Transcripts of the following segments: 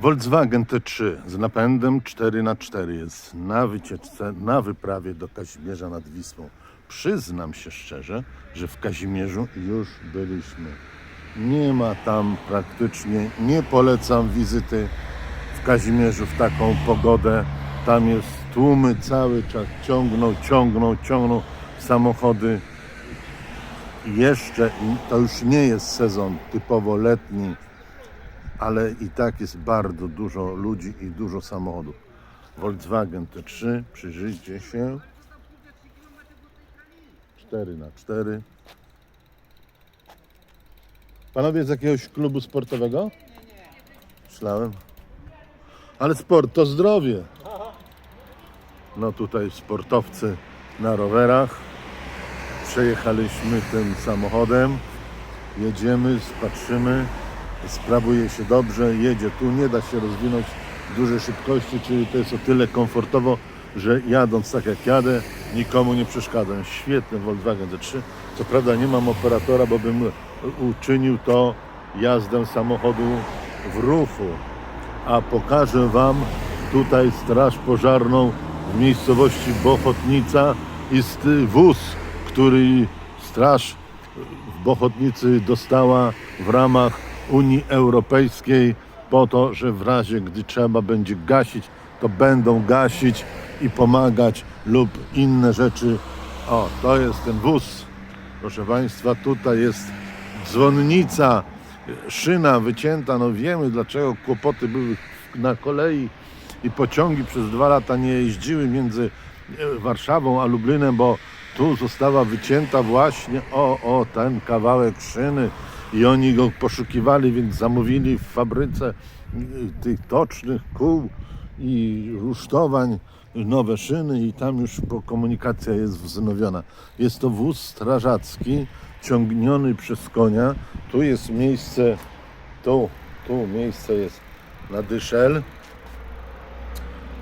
Volkswagen T3 z napędem 4x4 jest na wycieczce, na wyprawie do Kazimierza nad Wisłą. Przyznam się szczerze, że w Kazimierzu już byliśmy. Nie ma tam praktycznie, nie polecam wizyty w Kazimierzu w taką pogodę. Tam jest tłumy cały czas, ciągną, ciągną, ciągną samochody. Jeszcze to już nie jest sezon typowo letni, ale i tak jest bardzo dużo ludzi i dużo samochodów. Volkswagen T3, przyjrzyjcie się. 4 na 4 Panowie z jakiegoś klubu sportowego? Myślałem. Ale sport to zdrowie. No tutaj sportowcy na rowerach. Przejechaliśmy tym samochodem. Jedziemy, spatrzymy. Sprawuje się dobrze, jedzie tu, nie da się rozwinąć dużej szybkości, czyli to jest o tyle komfortowo, że jadąc tak jak jadę, nikomu nie przeszkadzam. Świetny Volkswagen Z3. Co prawda nie mam operatora, bo bym uczynił to jazdę samochodu w ruchu. A pokażę Wam tutaj straż pożarną w miejscowości Bochotnica. Jest wóz, który straż w Bochotnicy dostała w ramach Unii Europejskiej po to, że w razie gdy trzeba będzie gasić, to będą gasić i pomagać lub inne rzeczy. O, to jest ten wóz. Proszę Państwa, tutaj jest dzwonnica, szyna wycięta. No wiemy dlaczego kłopoty były na kolei i pociągi przez dwa lata nie jeździły między e, Warszawą a Lublinem, bo tu została wycięta właśnie o, o ten kawałek szyny i oni go poszukiwali, więc zamówili w fabryce y, tych tocznych kół i rusztowań nowe szyny i tam już komunikacja jest wznowiona. Jest to wóz strażacki ciągniony przez konia. Tu jest miejsce, tu, tu miejsce jest na dyszel.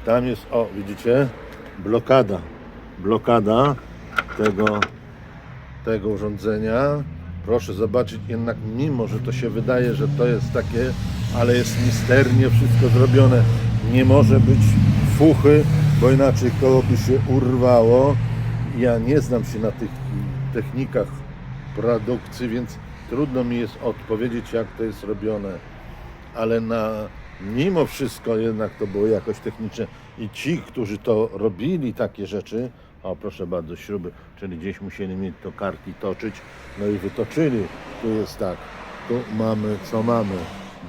Tam jest, o widzicie, blokada. Blokada tego, tego urządzenia. Proszę zobaczyć, jednak mimo, że to się wydaje, że to jest takie, ale jest misternie wszystko zrobione. Nie może być fuchy, bo inaczej koło by się urwało. Ja nie znam się na tych technikach produkcji, więc trudno mi jest odpowiedzieć, jak to jest robione ale na, mimo wszystko jednak to było jakoś techniczne i ci, którzy to robili takie rzeczy, o proszę bardzo, śruby, czyli gdzieś musieli mieć to karki toczyć, no i wytoczyli. Tu jest tak, tu mamy, co mamy?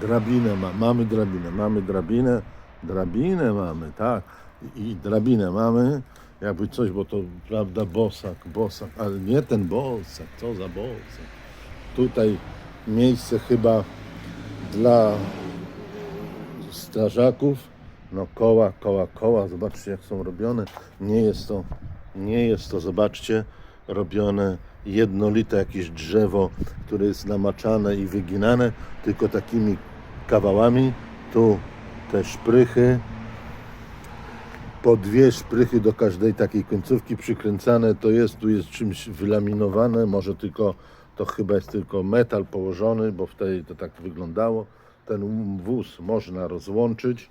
Drabinę ma, mamy drabinę, mamy drabinę, drabinę mamy, tak, i drabinę mamy, jakby coś, bo to, prawda, bosak, bosak, ale nie ten bosak, co za bosak. Tutaj miejsce chyba dla strażaków. No koła, koła, koła. Zobaczcie jak są robione. Nie jest to, nie jest to, zobaczcie, robione jednolite jakieś drzewo, które jest namaczane i wyginane, tylko takimi kawałami. Tu te szprychy, po dwie szprychy do każdej takiej końcówki przykręcane to jest, tu jest czymś wylaminowane, może tylko, to chyba jest tylko metal położony, bo wtedy to tak wyglądało. Ten wóz można rozłączyć,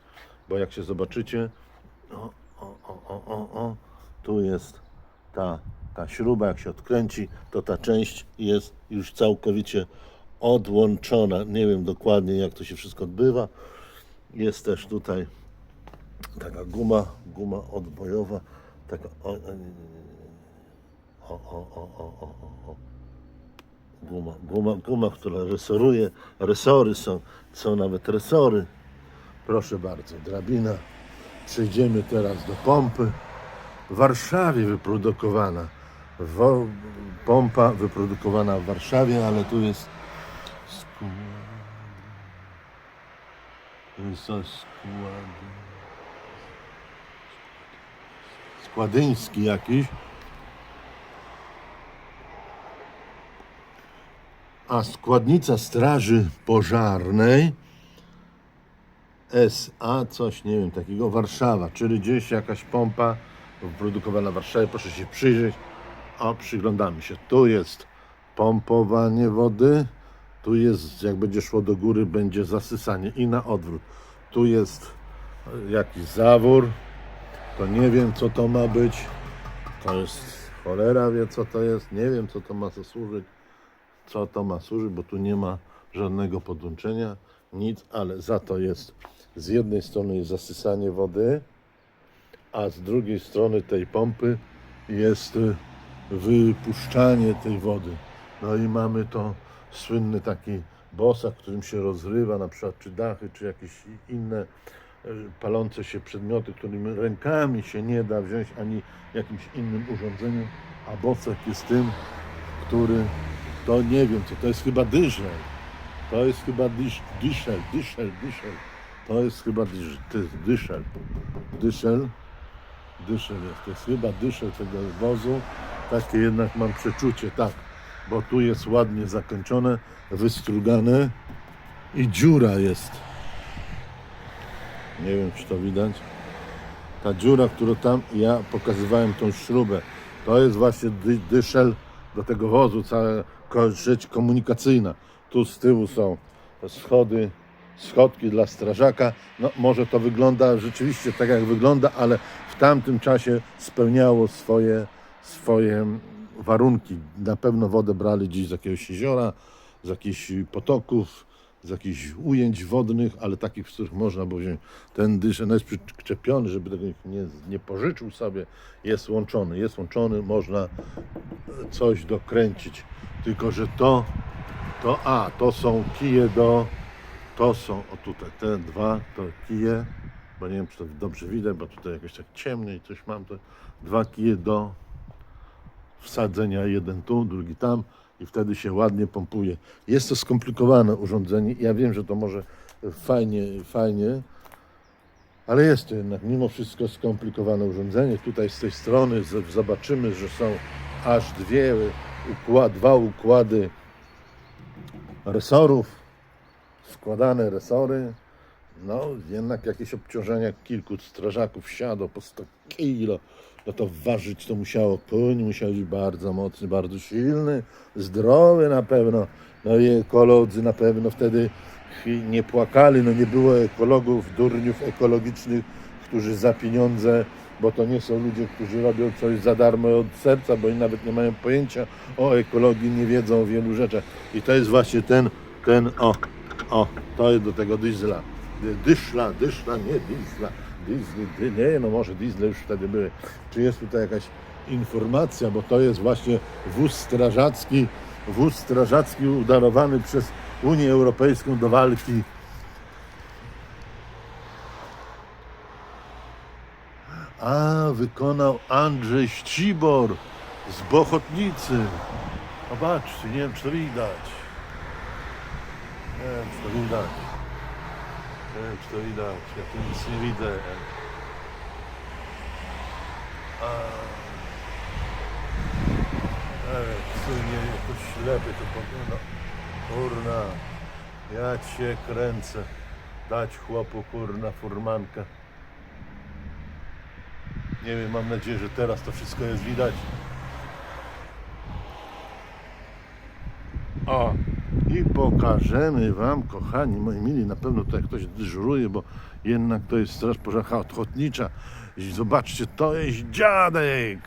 bo jak się zobaczycie, o, o, o, o, o, o, tu jest ta, ta śruba, jak się odkręci, to ta część jest już całkowicie odłączona. Nie wiem dokładnie, jak to się wszystko odbywa. Jest też tutaj taka guma, guma odbojowa, taka o, o, o, o, o, o, o. Guma, guma, guma, która resoruje, resory są, są nawet resory. Proszę bardzo, drabina. Przejdziemy teraz do pompy. W Warszawie wyprodukowana. Wo, pompa wyprodukowana w Warszawie, ale tu jest skład. Składyński jakiś. A składnica Straży Pożarnej SA, coś nie wiem, takiego Warszawa, czyli gdzieś jakaś pompa wyprodukowana w Warszawie. Proszę się przyjrzeć. O, przyglądamy się. Tu jest pompowanie wody. Tu jest, jak będzie szło do góry, będzie zasysanie i na odwrót. tu jest e, jakiś zawór. To nie wiem co to ma być. To jest cholera wie co to jest. Nie wiem co to ma służyć. Co to ma służyć, bo tu nie ma żadnego podłączenia, nic, ale za to jest z jednej strony jest zasysanie wody, a z drugiej strony tej pompy jest y, wypuszczanie tej wody. No i mamy to słynny taki bosak, którym się rozrywa, na przykład czy dachy, czy jakieś inne y, palące się przedmioty, którymi rękami się nie da wziąć, ani jakimś innym urządzeniem, a bosek jest tym, który to nie wiem co, to jest chyba dyszel. To jest chyba dysz, dyszel, dyszel, dyszel. To jest chyba dysz, dyszel. Dyszel. Dyszel jest. To jest chyba dyszel tego wozu. Takie jednak mam przeczucie, tak. Bo tu jest ładnie zakończone, wystrugane i dziura jest. Nie wiem, czy to widać. Ta dziura, którą tam ja pokazywałem tą śrubę, to jest właśnie dy, dyszel do tego wozu, cała rzecz komunikacyjna. Tu z tyłu są schody, schodki dla strażaka. No, może to wygląda rzeczywiście tak, jak wygląda, ale w tamtym czasie spełniało swoje, swoje warunki. Na pewno wodę brali gdzieś z jakiegoś jeziora, z jakichś potoków, z jakichś ujęć wodnych, ale takich, z których można było wziąć. Ten dysz no jest przyczepiony, żeby tego nie, nie pożyczył sobie, jest łączony. Jest łączony, można coś dokręcić. Tylko, że to, to, a, to są kije do, to są, o tutaj, te dwa, to kije, bo nie wiem, czy to dobrze widać, bo tutaj jakoś tak ciemniej coś mam, to dwa kije do wsadzenia, jeden tu, drugi tam i wtedy się ładnie pompuje. Jest to skomplikowane urządzenie. Ja wiem, że to może fajnie, fajnie, ale jest to jednak mimo wszystko skomplikowane urządzenie. Tutaj z tej strony zobaczymy, że są aż dwie układ, dwa układy resorów, składane resory. No, jednak jakieś obciążenia kilku strażaków siadło po 100 kilo. No to ważyć to musiało koń, musiał być bardzo mocny, bardzo silny, zdrowy na pewno. No i ekolodzy na pewno wtedy nie płakali, no nie było ekologów, durniów ekologicznych, którzy za pieniądze, bo to nie są ludzie, którzy robią coś za darmo od serca, bo oni nawet nie mają pojęcia o ekologii, nie wiedzą o wielu rzeczach. I to jest właśnie ten, ten, o, o, to jest do tego diesla. Dyszla, dyszla, nie diesla. Diesli, dy, nie, no może diesle już wtedy były. Czy jest tutaj jakaś informacja, bo to jest właśnie wóz strażacki, wóz strażacki udarowany przez Unię Europejską do walki A, wykonał Andrzej Ścibor z Bochotnicy. Zobaczcie, nie wiem, czy to widać. Nie wiem, czy to widać. Nie wiem, czy to widać. Ja tu nic nie widzę. A... Ej, tu nie, jakoś ślepy to powiem. No, kurna, ja cię kręcę. Dać chłopu, kurna, furmankę. Nie wiem, mam nadzieję, że teraz to wszystko jest widać. O, i pokażemy Wam, kochani moi mili, na pewno tutaj ktoś dyżuruje, bo jednak to jest Straż Pożarna Ochotnicza. Zobaczcie, to jest dziadek!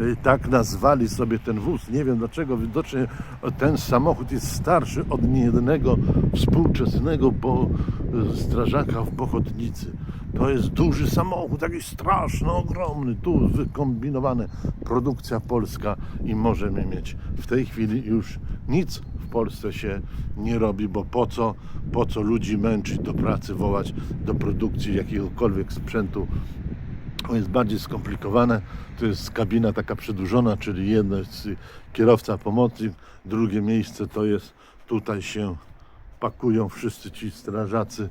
Y, Tak nazwali sobie ten wóz. Nie wiem dlaczego, widocznie ten samochód jest starszy od niejednego współczesnego bo, y, strażaka w Bochotnicy. To jest duży samochód, jakiś straszny, ogromny, tu wykombinowane. Produkcja polska i możemy mieć. W tej chwili już nic w Polsce się nie robi, bo po co, po co ludzi męczyć do pracy, wołać do produkcji jakiegokolwiek sprzętu to jest bardziej skomplikowane. To jest kabina taka przedłużona, czyli jedno jest kierowca, pomocnik, drugie miejsce to jest tutaj się pakują wszyscy ci strażacy,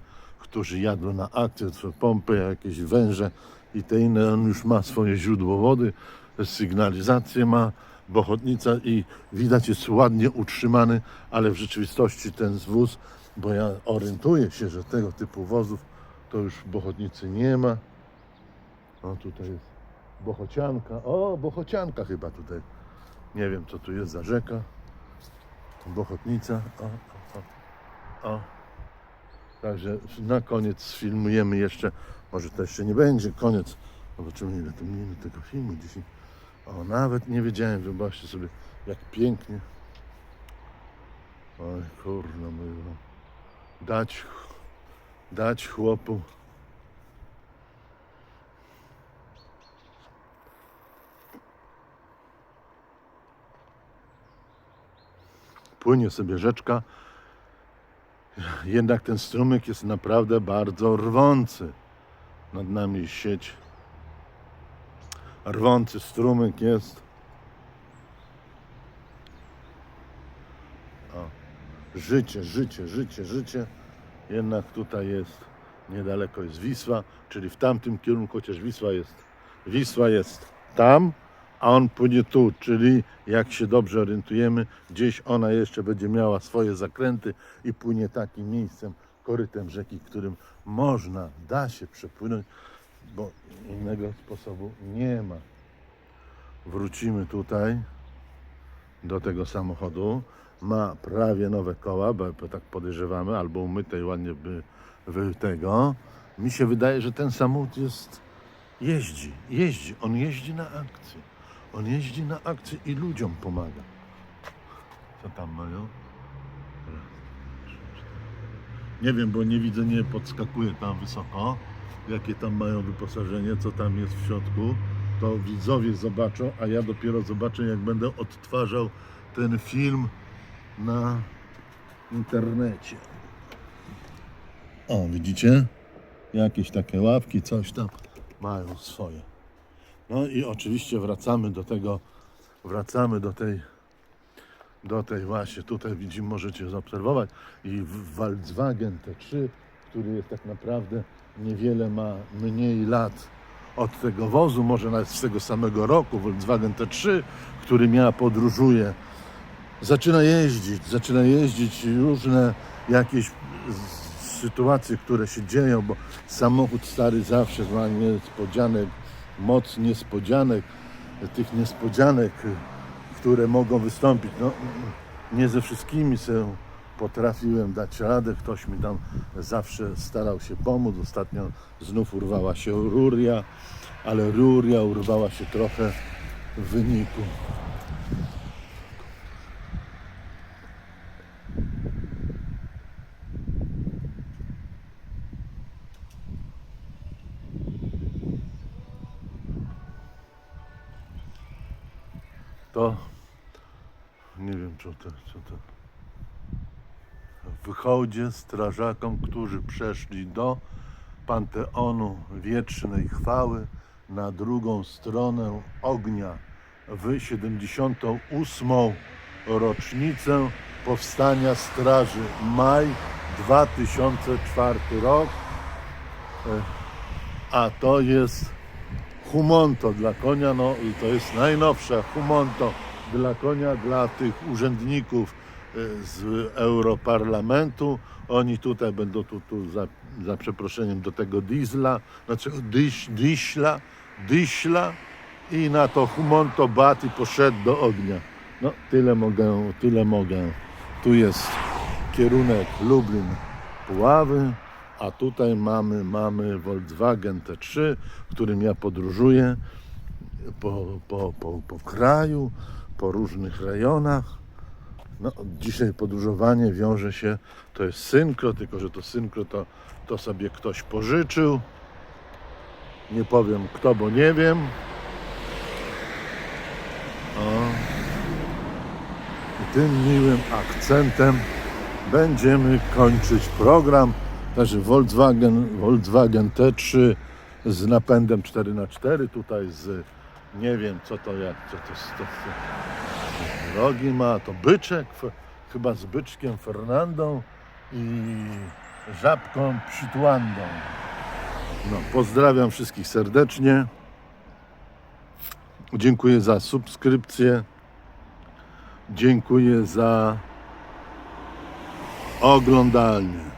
którzy jadą na akcję, są pompy, jakieś węże i te inne. On już ma swoje źródło wody, sygnalizację ma, bochotnica i widać jest ładnie utrzymany, ale w rzeczywistości ten wóz, bo ja orientuję się, że tego typu wozów to już Bochotnicy nie ma. O, tutaj jest Bochocianka. O, Bochocianka chyba tutaj. Nie wiem, co tu jest za rzeka. Bochotnica. O, o, o. o. Także na koniec sfilmujemy jeszcze, może to jeszcze nie będzie koniec. Zobaczymy ile to minut tego filmu dzisiaj. O, nawet nie wiedziałem, zobaczcie sobie jak pięknie. Oj kurno było. Dać, dać chłopu. Płynie sobie rzeczka. Jednak ten strumyk jest naprawdę bardzo rwący. Nad nami sieć. Rwący strumyk jest. O, życie, życie, życie, życie. Jednak tutaj jest niedaleko jest Wisła, czyli w tamtym kierunku, chociaż Wisła jest, Wisła jest tam, a on płynie tu, czyli jak się dobrze orientujemy, gdzieś ona jeszcze będzie miała swoje zakręty i płynie takim miejscem, korytem rzeki, którym można, da się przepłynąć, bo innego sposobu nie ma. Wrócimy tutaj do tego samochodu. Ma prawie nowe koła, bo tak podejrzewamy, albo umyte i ładnie by, by tego. Mi się wydaje, że ten samochód jest, jeździ, jeździ, on jeździ na akcję. On jeździ na akcję i ludziom pomaga. Co tam mają? Nie wiem, bo nie widzę, nie podskakuję tam wysoko, jakie tam mają wyposażenie, co tam jest w środku. To widzowie zobaczą, a ja dopiero zobaczę, jak będę odtwarzał ten film na internecie. O, widzicie? Jakieś takie ławki, coś tam mają swoje. No i oczywiście wracamy do tego, wracamy do tej, do tej właśnie, tutaj widzimy, możecie zaobserwować. I Volkswagen T3, który jest tak naprawdę niewiele ma mniej lat od tego wozu, może nawet z tego samego roku, Volkswagen T3, który miała, podróżuje, zaczyna jeździć, zaczyna jeździć różne jakieś sytuacje, które się dzieją, bo samochód stary zawsze ma niespodzianek, moc niespodzianek, tych niespodzianek, które mogą wystąpić. No, nie ze wszystkimi sobie potrafiłem dać radę, ktoś mi tam zawsze starał się pomóc. Ostatnio znów urwała się ruria, ale ruria urwała się trochę w wyniku to nie wiem co to, co to w wychodzie strażakom, którzy przeszli do Panteonu Wiecznej Chwały na drugą stronę ognia w 78. rocznicę powstania Straży maj 2004 rok E, a to jest Humonto dla konia, no i to jest najnowsze Humonto dla konia, dla tych urzędników y, z Europarlamentu. Oni tutaj będą tu, tu za, za przeproszeniem do tego diesla, znaczy dyś, dyśla, dyśla i na to Humonto bat i poszedł do ognia. No tyle mogę, tyle mogę. Tu jest kierunek Lublin, Puławy, a tutaj mamy, mamy Volkswagen T3, którym ja podróżuję po, po, po, po kraju, po różnych rejonach. No, dzisiaj podróżowanie wiąże się, to jest synkro, tylko że to synkro to, to sobie ktoś pożyczył. Nie powiem kto, bo nie wiem. O. I tym miłym akcentem będziemy kończyć program. Także Volkswagen, Volkswagen T3 z napędem 4x4, tutaj z nie wiem co to jak, co to, to, to rogi ma, to byczek, chyba z byczkiem Fernandą i żabką Psituandą. No, pozdrawiam wszystkich serdecznie. Dziękuję za subskrypcję. Dziękuję za oglądanie.